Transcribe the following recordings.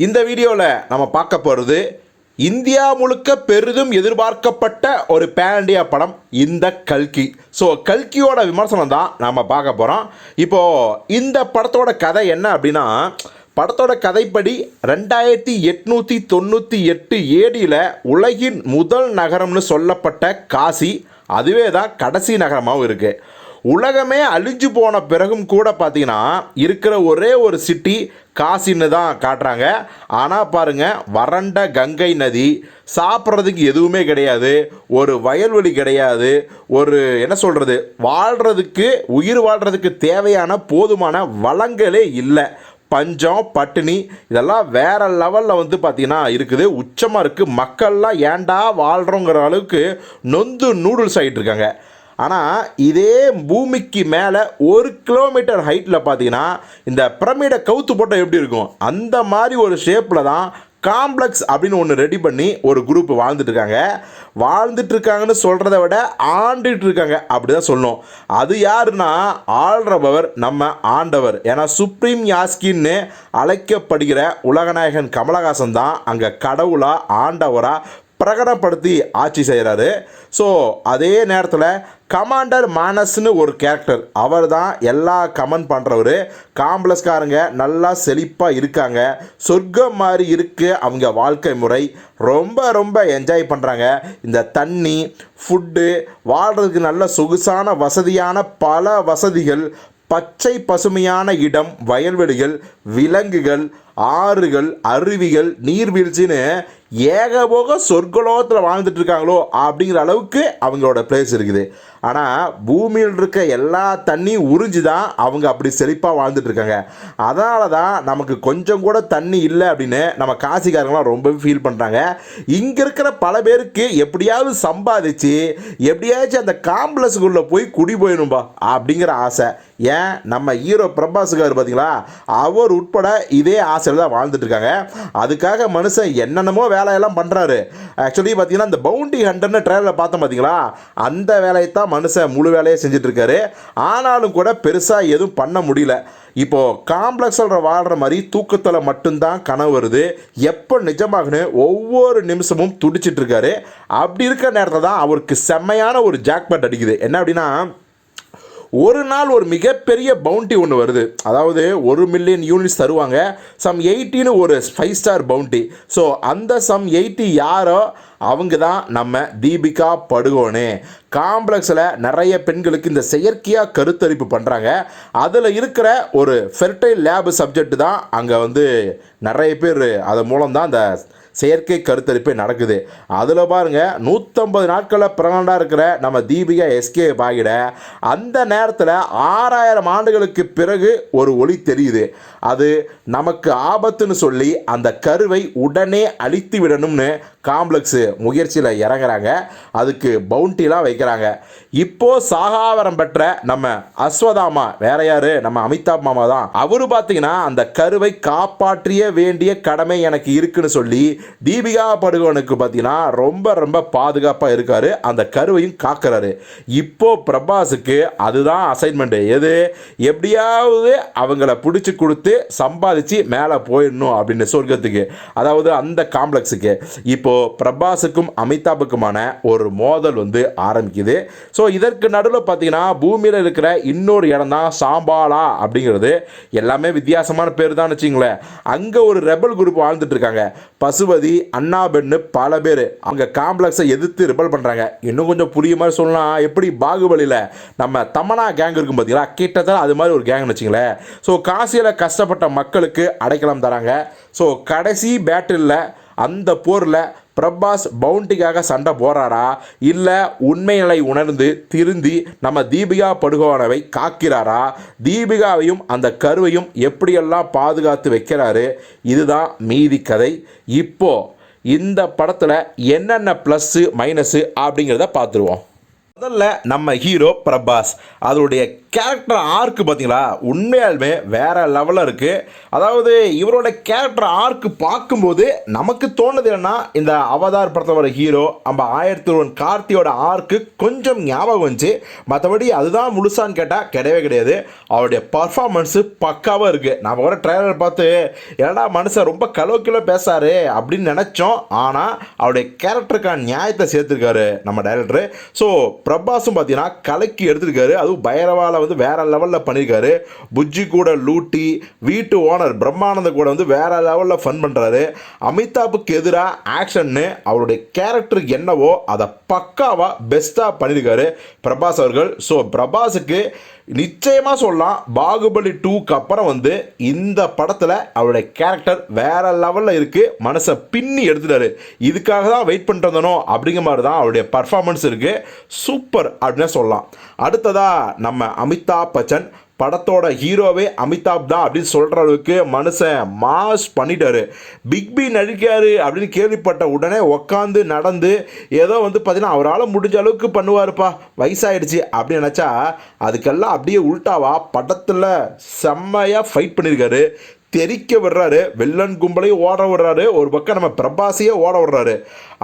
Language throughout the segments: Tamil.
இந்த வீடியோவில் நம்ம பார்க்க போகிறது இந்தியா முழுக்க பெரிதும் எதிர்பார்க்கப்பட்ட ஒரு பேன் இண்டியா படம் இந்த கல்கி. ஸோ கல்கியோட விமர்சனம் தான் நம்ம பார்க்க போகிறோம் இப்போது இந்த படத்தோட கதை என்ன அப்படின்னா படத்தோட கதைப்படி ரெண்டாயிரத்தி எட்நூற்றி தொண்ணூற்றி எட்டு ஏடியில் உலகின் முதல் நகரம்னு சொல்லப்பட்ட காசி அதுவே தான் கடைசி நகரமாகவும் இருக்குது உலகமே அழிஞ்சு போன பிறகும் கூட பார்த்தீங்கன்னா இருக்கிற ஒரே ஒரு சிட்டி காசின்னு தான் காட்டுறாங்க. ஆனால் பாருங்க வறண்ட கங்கை நதி சாப்பிட்றதுக்கு எதுவுமே கிடையாது. ஒரு வயல்வெளி கிடையாது. ஒரு என்ன சொல்கிறது வாழ்கிறதுக்கு உயிர் வாழ்கிறதுக்கு தேவையான போதுமான வளங்களே இல்லை. பஞ்சம் பட்டினி இதெல்லாம் வேற லெவலில் வந்து பார்த்திங்கன்னா இருக்குது. உச்சமாக இருக்குது மக்கள்லாம் ஏன்டா வாழ்கிறோங்கிற அளவுக்கு நொந்து நூடுல்ஸ் ஆகிட்டு இருக்காங்க. ஆனால் இதே பூமிக்கு மேலே ஒரு கிலோமீட்டர் ஹைட்டில் பார்த்தீங்கன்னா இந்த பிரமிடை கவுத்து போட்டால் எப்படி இருக்கும்? அந்த மாதிரி ஒரு ஷேப்பில் தான் காம்ப்ளெக்ஸ் அப்படின்னு ஒன்று ரெடி பண்ணி ஒரு குரூப் வாழ்ந்துட்டுருக்காங்க இருக்காங்க. சொல்கிறத விட ஆண்டுட்டு இருக்காங்க. அப்படி தான் சொல்லணும். அது யாருன்னா ஆள்றபவர் நம்ம ஆண்டவர். ஏன்னா சுப்ரீம் யாஸ்கின்னு அழைக்கப்படுகிற உலகநாயகன் கமலஹாசன் தான் அங்கே கடவுளாக ஆண்டவராக பிரகடப்படுத்தி ஆட்சி செய்கிறாரு ஸோ அதே நேரத்தில் கமாண்டர் மானஸ்னு ஒரு கேரக்டர் அவர் தான் எல்லா கமெண்ட் பண்ணுறவர் காம்ப்ளெக்ஸ்காரங்க நல்லா செழிப்பாக இருக்காங்க. சொர்க்கம் மாதிரி இருக்குது அவங்க வாழ்க்கை முறை. ரொம்ப ரொம்ப என்ஜாய் பண்ணுறாங்க இந்த தண்ணி ஃபுட்டு வாழ்கிறதுக்கு நல்ல சொகுசான வசதியான பல வசதிகள் பச்சை பசுமையான இடம் வயல்வெளிகள் விலங்குகள் ஆறுகள் அருவிகள் நீர்வீழ்ச்சின்னு ஏகபோக சொர்க்கலோகத்தில் வாழ்ந்துட்டு இருக்காங்களோ அப்படிங்கிற அளவுக்கு அவங்களோட பிளேஸ் இருக்குது. ஆனால் பூமியில் இருக்க எல்லா தண்ணியும் உறிஞ்சி தான் அவங்க அப்படி செழிப்பாக வாழ்ந்துட்டு இருக்காங்க அதனால தான் நமக்கு கொஞ்சம் கூட தண்ணி இல்லை அப்படின்னு நம்ம காசிக்காரங்களாம் ரொம்பவே ஃபீல் பண்ணுறாங்க இங்கே இருக்கிற பல பேருக்கு எப்படியாவது சம்பாதிச்சு எப்படியாச்சும் அந்த காம்ப்ளெக்ஸுக்குள்ளே போய் குடி போயிடும்பா அப்படிங்கிற ஆசை. ஏன்? நம்ம ஹீரோ பிரபாஸுக்கார் பார்த்தீங்களா? அவர் உட்பட இதே ஆசை ஆசையில் தான் வாழ்ந்துட்டுருக்காங்க அதுக்காக மனுஷன் என்னென்னமோ வேலையெல்லாம் பண்ணுறாரு ஆக்சுவலி பார்த்தீங்கன்னா இந்த பவுண்டி ஹண்டர்னு ட்ரெயிலில் பார்த்தோம் பார்த்தீங்களா அந்த வேலையை தான் மனுஷன் முழு வேலையை செஞ்சிட்ருக்காரு ஆனாலும் கூட பெருசாக எதுவும் பண்ண முடியல. இப்போது காம்ப்ளெக்ஸில் வாழ்கிற மாதிரி தூக்கத்தில் மட்டும்தான் கனவு வருது. எப்போ நிஜமாகனு ஒவ்வொரு நிமிஷமும் துடிச்சிட்ருக்காரு அப்படி இருக்கிற நேரத்தில் தான் அவருக்கு செம்மையான ஒரு ஜாக்பட் அடிக்குது. என்ன அப்படின்னா ஒரு நாள் ஒரு மிகப்பெரிய பவுண்டி ஒன்று வருது. அதாவது ஒரு மில்லியன் யூனிட்ஸ் தருவாங்க. சம் எயிட்டின்னு ஒரு ஃபைவ் ஸ்டார் பவுண்டி ஸோ அந்த சம் எயிட்டி யாரோ அவங்க தான் நம்ம தீபிகா படுகோனே. காம்ப்ளெக்ஸில் நிறைய பெண்களுக்கு இந்த செயற்கையாக கருத்தரிப்பு பண்ணுறாங்க அதில் இருக்கிற ஒரு ஃபெர்டைல் லேபு சப்ஜெக்ட் தான் அங்கே வந்து நிறைய பேர் அது மூலம் தான் அந்த செயற்கை கருத்தரிப்பே நடக்குது. அதில் பாருங்கள் நூற்றம்பது நாட்களில் பிறந்தாண்டாக இருக்கிற நம்ம தீபிகா எஸ்கே பாகிட அந்த நேரத்தில் ஆறாயிரம் ஆண்டுகளுக்கு பிறகு ஒரு ஒளி தெரியுது. அது நமக்கு ஆபத்துன்னு சொல்லி அந்த கருவை உடனே அழித்து விடணும்னு காம்ப்ளெக்ஸு முயற்சியில் இறங்குறாங்க. அதுக்கு பவுண்டிலாம் வைக்கிறாங்க. இப்போது சாகாவரம் பெற்ற நம்ம அஸ்வதாமா வேற யார்? நம்ம அமிதாப் மாமா தான். அவரு பார்த்தீங்கன்னா அந்த கருவை காப்பாற்றிய வேண்டிய கடமை எனக்கு இருக்குன்னு சொல்லி தீபிகா படுகோனுக்கு பார்த்தீங்கன்னா ரொம்ப ரொம்ப பாதுகாப்பாக இருக்கார். அந்த கருவையும் காக்கிறாரு. இப்போ பிரபாஸுக்கு அதுதான் அசைன்மெண்ட்டு எது? எப்படியாவது அவங்கள பிடிச்சி கொடுத்து சம்பாதிச்சு மேலே போயிடணும் அப்படின்னு சொர்க்கத்துக்கு. அதாவது அந்த காம்ப்ளெக்ஸுக்கு. இப்போ இப்போது பிரபாஸுக்கும் அமிதாபுக்குமான ஒரு மோதல் வந்து ஆரம்பிக்குது. ஸோ இதற்கு நடுவில் பார்த்தீங்கன்னா பூமியில் இருக்கிற இன்னொரு இடம் தான் சாம்பாலா அப்படிங்கிறது எல்லாமே வித்தியாசமான பேர் தான் வச்சிங்களேன். அங்கே ஒரு ரெபல் குரூப் வாழ்ந்துட்டு இருக்காங்க. பசுபதி அண்ணாபென்னு பல பேர். அவங்க காம்ப்ளெக்ஸை எதிர்த்து ரிபல் பண்ணுறாங்க இன்னும் கொஞ்சம் புரிய மாதிரி சொல்லலாம் எப்படி பாகுபலியில் நம்ம தமனா கேங் இருக்கும் பார்த்தீங்களா கிட்டத்தட்ட அது மாதிரி ஒரு கேங்னு வச்சிங்களேன். ஸோ காசியில் கஷ்டப்பட்ட மக்களுக்கு அடைக்கலம் தராங்க. ஸோ கடைசி பேட்டிலில் அந்த போரில் பிரபாஸ் பவுண்டிக்காக சண்டை போறாரா இல்லை உண்மை நிலை உணர்ந்து திருந்தி நம்ம தீபிகா படுகோனவை காக்கிறாரா? தீபிகாவையும் அந்த கருவையும் எப்படியெல்லாம் பாதுகாத்து வைக்கிறாரு? இதுதான் மீதி கதை. இப்போது இந்த படத்தில் என்னென்ன ப்ளஸ்ஸு மைனஸு அப்படிங்கிறத பார்த்துருவோம். முதல்ல நம்ம ஹீரோ பிரபாஸ். அதனுடைய கேரக்டர் ஆர்க்கு பார்த்தீங்களா? உண்மையாலுமே வேறு லெவலில் இருக்குது அதாவது இவரோட கேரக்டர் ஆர்க்கு பார்க்கும்போது நமக்கு தோணுது என்னன்னா இந்த அவதார் படத்தில் வர ஹீரோ நம்ம ஆயிரத்தி ஒன் கார்த்தியோட ஆர்க்கு கொஞ்சம் ஞாபகம் வந்துச்சு. மற்றபடி அதுதான் முழுசான்னு கேட்டால் கிடையவே கிடையாது. அவருடைய பர்ஃபார்மன்ஸு பக்காவாக இருக்குது நம்ம வர ட்ரைலர் பார்த்து என்னடா மனுஷன் ரொம்ப கலோ கிலோ பேசாரு அப்படின்னு நினச்சோம். ஆனால் அவருடைய கேரக்டருக்கான நியாயத்தை சேர்த்துருக்காரு நம்ம டைரக்டரு ஸோ பிரபாஸும் பார்த்தீங்கன்னா கலக்கி எடுத்திருக்காரு. அதுவும் பயரவால வந்து வேற லெவலில் பண்ணியிருக்காரு புஜ்ஜி கூட லூட்டி வீட்டு ஓனர் பிரம்மானந்த கூட வந்து வேற லெவலில் ஃபன் பண்ணுறாரு அமிதாப்புக்கு எதிராக ஆக்ஷன்னு அவருடைய கேரக்டர் என்னவோ அதை பக்காவாக பெஸ்ட்டாக பண்ணியிருக்காரு பிரபாஸ் அவர்கள். ஸோ பிரபாஸுக்கு நிச்சயமாக சொல்லலாம் பாகுபலி டூக்கு அப்புறம் வந்து இந்த படத்தில் அவருடைய கேரக்டர் வேற லெவலில் இருக்குது மனசை பின்னி எடுத்துட்டாரு. இதுக்காக தான் வெயிட் பண்ணிட்டு வந்தனோ அப்படிங்கிற மாதிரி தான் அவருடைய பர்ஃபார்மன்ஸ் இருக்குது சூப்பர் அப்படின்னு சொல்லலாம். அடுத்ததாக நம்ம அமிதாப் பச்சன். படத்தோட ஹீரோவே அமிதாப் தான் அப்படின்னு சொல்கிற அளவுக்கு மனுஷன் மாஸ் பண்ணிட்டாரு. பிக் பி நடிக்காரு அப்படின்னு கேள்விப்பட்ட உடனே உக்காந்து நடந்து ஏதோ வந்து பார்த்தீங்கன்னா அவரால் முடிஞ்ச அளவுக்கு பண்ணுவாருப்பா. வயசாகிடுச்சு அப்படின்னு நினச்சா அதுக்கெல்லாம் அப்படியே உள்டாவா படத்தில் செம்மையாக ஃபைட் பண்ணியிருக்காரு தெறிக்க விடுறாரு. வில்லன் கும்பலையும் ஓட விடுறாரு. ஒரு பக்கம் நம்ம பிரபாஸையே ஓட விடுறாரு.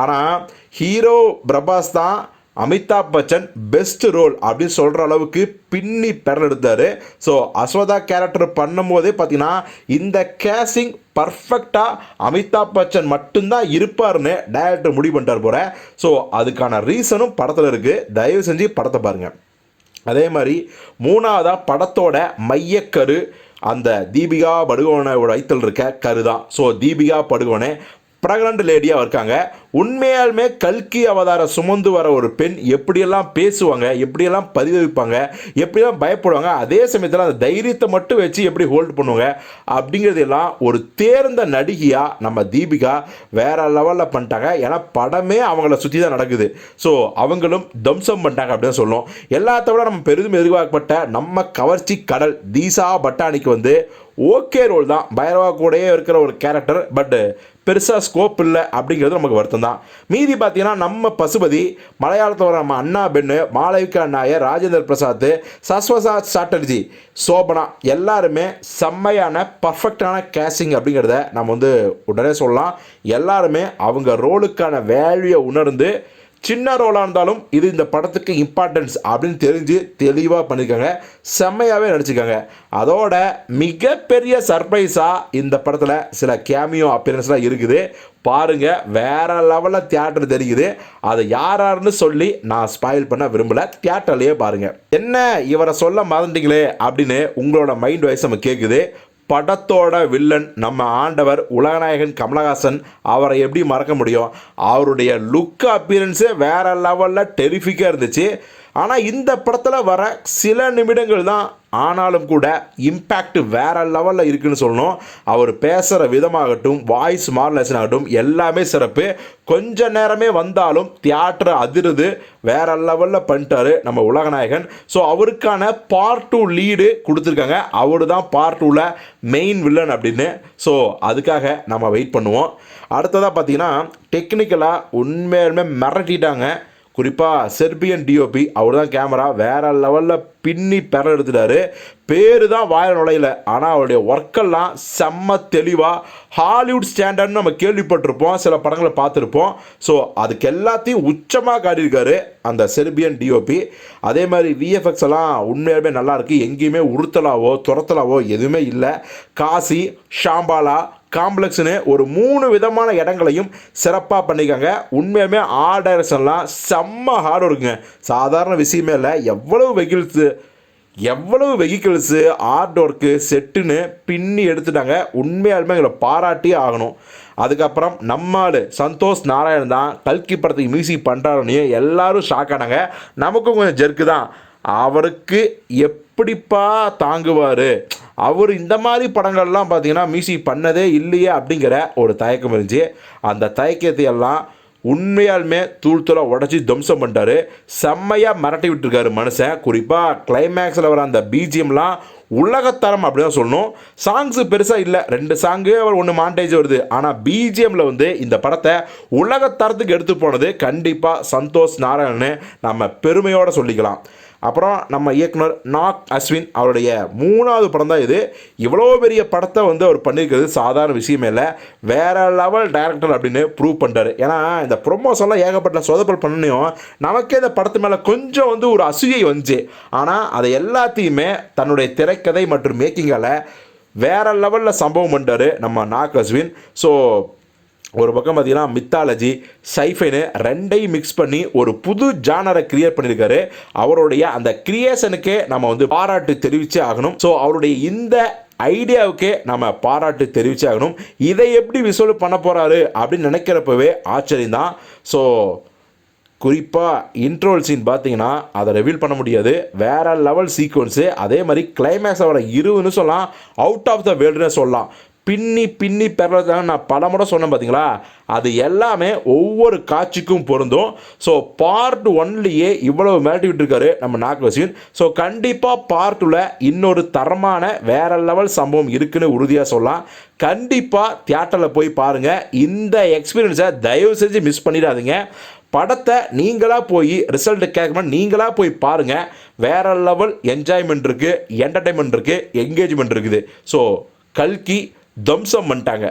ஆனால் ஹீரோ பிரபாஸ் தான் அமிதாப் பச்சன் பெஸ்ட் ரோல் அப்படின்னு சொல்கிற அளவுக்கு பின்னி பெறல் எடுத்தார் ஸோ அஸ்வதா கேரக்டர் பண்ணும்போதே பார்த்தீங்கன்னா இந்த கேசிங் பர்ஃபெக்டாக அமிதாப் பச்சன் மட்டும்தான் இருப்பார்னு டைரக்டர் முடிவு பண்ணிட்டார் போகிறேன் ஸோ அதுக்கான ரீசனும் படத்தில் இருக்குது தயவு செஞ்சு படத்தை பாருங்கள் அதே மாதிரி மூணாவதாக படத்தோட மையக்கரு அந்த தீபிகா படுகோனோட வயிற்றில் இருக்க கரு தான் ஸோ தீபிகா படுகோனே ப்ரெக்னண்ட் லேடியாக இருக்காங்க. உண்மையாலுமே கல்கி அவதாரம் சுமந்து வர ஒரு பெண் எப்படியெல்லாம் பேசுவாங்க எப்படியெல்லாம் பதிவிப்பாங்க எப்படியெல்லாம் பயப்படுவாங்க அதே சமயத்தில் அந்த தைரியத்தை மட்டும் வச்சு எப்படி ஹோல்ட் பண்ணுவாங்க அப்படிங்கிறதெல்லாம் ஒரு தேர்ந்த நடிகையாக நம்ம தீபிகா வேற லெவலில் பண்ணிட்டாங்க. ஏன்னா படமே அவங்கள சுற்றி தான் நடக்குது. ஸோ அவங்களும் தம்சம் பண்ணிட்டாங்க அப்படின்னு சொல்லுவோம் எல்லாத்த விட நம்ம பெரிதும் எதிர்பார்க்கப்பட்ட நம்ம கவர்ச்சி கடல் தீசா பட்டாணிக்கு வந்து ஓகே ரோல் தான். பைரவா கூடயே இருக்கிற ஒரு கேரக்டர் பட் பெருசாக ஸ்கோப் இல்லை அப்படிங்கிறது நமக்கு வருத்தம் தான் மீதி பார்த்தீங்கன்னா நம்ம பசுபதி மலையாளத்தில் வர நம்ம அண்ணா பெண்ணு மாளவிகா நாயர் ராஜேந்திர பிரசாத் சஸ்வசா சாட்டர்ஜி சோபனா எல்லாருமே செம்மையான பர்ஃபெக்டான கேசிங் அப்படிங்கிறத நம்ம வந்து உடனே சொல்லலாம். எல்லாருமே அவங்க ரோலுக்கான வேல்யூ உணர்ந்து சின்ன ரோலாக இருந்தாலும் இது இந்த படத்துக்கு இம்பார்ட்டன்ஸ் அப்படின்னு தெரிஞ்சு தெளிவாக பண்ணியிருக்காங்க செம்மையாகவே நடிச்சிருக்காங்க. அதோட மிகப்பெரிய சர்ப்ரைஸாக இந்த படத்தில் சில கேமியோ அப்பியரன்ஸ்லாம் இருக்குது. பாருங்கள் வேறு லெவலில் தியேட்டர் தெரியுது. அதை யாராருன்னு சொல்லி நான் ஸ்பாயில் பண்ண விரும்பல. தியேட்டர்லேயே பாருங்கள் என்ன இவரை சொல்ல மறந்துட்டீங்களே அப்படின்னு உங்களோட மைண்ட் வைஸ் நம்ம கேட்குது படத்தோட வில்லன் நம்ம ஆண்டவர் உலகநாயகன் கமலஹாசன் அவரை எப்படி மறக்க முடியும்? அவருடைய லுக் அப்பியரன்ஸே வேற லெவலில் டெரிஃபிக்காக இருந்துச்சு. ஆனால் இந்த படத்தில் வர சில நிமிடங்கள் தான் ஆனாலும் கூட இம்பேக்ட் வேற லெவலில் இருக்குதுன்னு சொல்லணும். அவர் பேசுகிற விதமாகட்டும் வாய்ஸ் மாடலேஷன் ஆகட்டும் எல்லாமே சிறப்பு. கொஞ்ச நேரமே வந்தாலும் தியேட்டர் அதிருது. வேற லெவலில் பண்ணிட்டாரு நம்ம உலகநாயகன். ஸோ அவருக்கான பார்ட் டூ லீடு கொடுத்துருக்காங்க. அவர் தான் பார்ட் டூவில் மெயின் வில்லன் அப்படின்னு. ஸோ அதுக்காக நம்ம வெயிட் பண்ணுவோம். அடுத்ததாக பார்த்தீங்கன்னா டெக்னிக்கலாக உண்மையாலுமே மிரட்டிட்டாங்க. குறிப்பாக செர்பியன் டிஓபி அவர் தான் கேமரா வேறு லெவலில் பின்னி பெற எடுத்துட்டாரு. பேர் தான் வாயில நுழையில. ஆனால் அவருடைய ஒர்க்கெல்லாம் செம்ம தெளிவாக ஹாலிவுட் ஸ்டாண்டர்ட்னு நம்ம கேள்விப்பட்டிருப்போம். சில படங்களை பார்த்துருப்போம். ஸோ அதுக்கு எல்லாத்தையும் உச்சமாக காட்டியிருக்காரு அந்த செர்பியன் டிஓபி அதே மாதிரி விஎஃப்எக்ஸ் எல்லாம் உண்மையாலுமே நல்லாயிருக்கு எங்கேயுமே உறுத்தலாவோ துரத்தலாவோ எதுவுமே இல்லை. காசி ஷாம்பாலா காம்ப்ளெக்ஸ்னு ஒரு மூணு விதமான இடங்களையும் சிறப்பாக பண்ணிக்காங்க உண்மையுமே ஆர்ட் டைரக்ஷன்லாம் செம்ம ஹார்ட் ஒர்க்குங்க சாதாரண விஷயமே இல்லை. எவ்வளவு வெஹிக்கிள்ஸு எவ்வளவு வெஹிக்கிள்ஸு ஆர்ட் ஒர்க்கு செட்டுன்னு பின்னி எடுத்துட்டாங்க. உண்மையாலுமே எங்களை பாராட்டியே ஆகணும். அதுக்கப்புறம் நம்மால் சந்தோஷ் நாராயணன் தான். கல்கி படத்துக்கு மியூசிக் பண்ணுறாருன்னு எல்லாரும் ஷாக் ஆனாங்க. நமக்கும் கொஞ்சம் ஜெர்க்கு தான். அவருக்கு எப் எப்படிப்பா தாங்குவார்? அவர் இந்த மாதிரி படங்கள்லாம் பார்த்தீங்கன்னா மியூசிக் பண்ணதே இல்லையே அப்படிங்கிற ஒரு தயக்கம் இருந்துச்சு. அந்த தயக்கத்தையெல்லாம் உண்மையாலுமே தூள் தூளாக உடச்சி துவம்சம் பண்ணிட்டாரு. செம்மையாக மிரட்டி விட்டுருக்காரு மனுஷன். குறிப்பாக கிளைமேக்ஸில் வர அந்த பிஜிஎம்லாம் உலகத்தரம் அப்படி தான் சொல்லணும். சாங்ஸு பெருசாக இல்லை. ரெண்டு சாங்கு ஒன்று மாண்டேஜ் வருது. ஆனால் பிஜிஎம்மில் வந்து இந்த படத்தை உலகத்தரத்துக்கு எடுத்து போனது கண்டிப்பாக சந்தோஷ் நாராயணன் நம்ம பெருமையோடு சொல்லிக்கலாம். அப்புறம் நம்ம இயக்குனர் நாக் அஸ்வின் அவருடைய மூணாவது படம் தான் இது. இவ்வளோ பெரிய படத்தை வந்து அவர் பண்ணியிருக்கிறது சாதாரண விஷயமே இல்லை. வேற லெவல் டேரக்டர் அப்படின்னு ப்ரூவ் பண்ணுறாரு ஏன்னா இந்த ப்ரொமோஷன்லாம் ஏகப்பட்ட சொதப்பல் பண்ணனையும் நமக்கே இந்த படத்து மேலே கொஞ்சம் வந்து ஒரு அசூயை வந்துச்சு. ஆனால் அதை எல்லாத்தையுமே தன்னுடைய திரைக்கதை மற்றும் மேக்கிங்கால் வேறு லெவலில் சம்பவம் பண்ணுறாரு நம்ம நாக் அஸ்வின். ஸோ ஒரு பக்கம் பார்த்தீங்கன்னா மித்தாலஜி சைஃபைனு ரெண்டையும் மிக்ஸ் பண்ணி ஒரு புது ஜானரை கிரியேட் பண்ணியிருக்காரு. அவருடைய அந்த கிரியேஷனுக்கே நம்ம வந்து பாராட்டு தெரிவிச்சே ஆகணும். ஸோ அவருடைய இந்த ஐடியாவுக்கே நம்ம பாராட்டு தெரிவிச்சே ஆகணும். இதை எப்படி விசுவல் பண்ண போகிறாரு அப்படின்னு நினைக்கிறப்பவே ஆச்சரியம் தான் ஸோ குறிப்பாக இன்ட்ரோல் சீன் பார்த்தீங்கன்னா அதை ரிவீல் பண்ண முடியாது. வேறு லெவல் சீக்வன்ஸு அதே மாதிரி கிளைமேக்ஸோட இருவுன்னு சொல்லலாம். அவுட் ஆஃப் த வேர்ல்டுன்னு சொல்லலாம். பின்னி பின்னி பெறதாக நான் பல முறை சொன்னேன் பார்த்தீங்களா அது எல்லாமே ஒவ்வொரு காட்சிக்கும் பொருந்தும். ஸோ பார்ட் ஒன்லேயே இவ்வளவு மிரட்டி விட்டுருக்காரு நம்ம நாக்வசின் ஸோ கண்டிப்பாக பார்ட்டில் இன்னொரு தரமான வேற லெவல் சம்பவம் இருக்குன்னு உறுதியாக சொல்லலாம். கண்டிப்பாக தியேட்டரில் போய் பாருங்கள் இந்த எக்ஸ்பீரியன்ஸை தயவு செஞ்சு மிஸ் பண்ணிடாதீங்க. படத்தை நீங்களாக போய் ரிசல்ட் கேட்கணும் நீங்களாக போய் பாருங்கள் வேற லெவல் என்ஜாய்மெண்ட் இருக்குது என்டர்டைன்மெண்ட் இருக்குது என்கேஜ்மெண்ட் இருக்குது. ஸோ கல்கி தம்சம் பண்ணிட்டாங்க.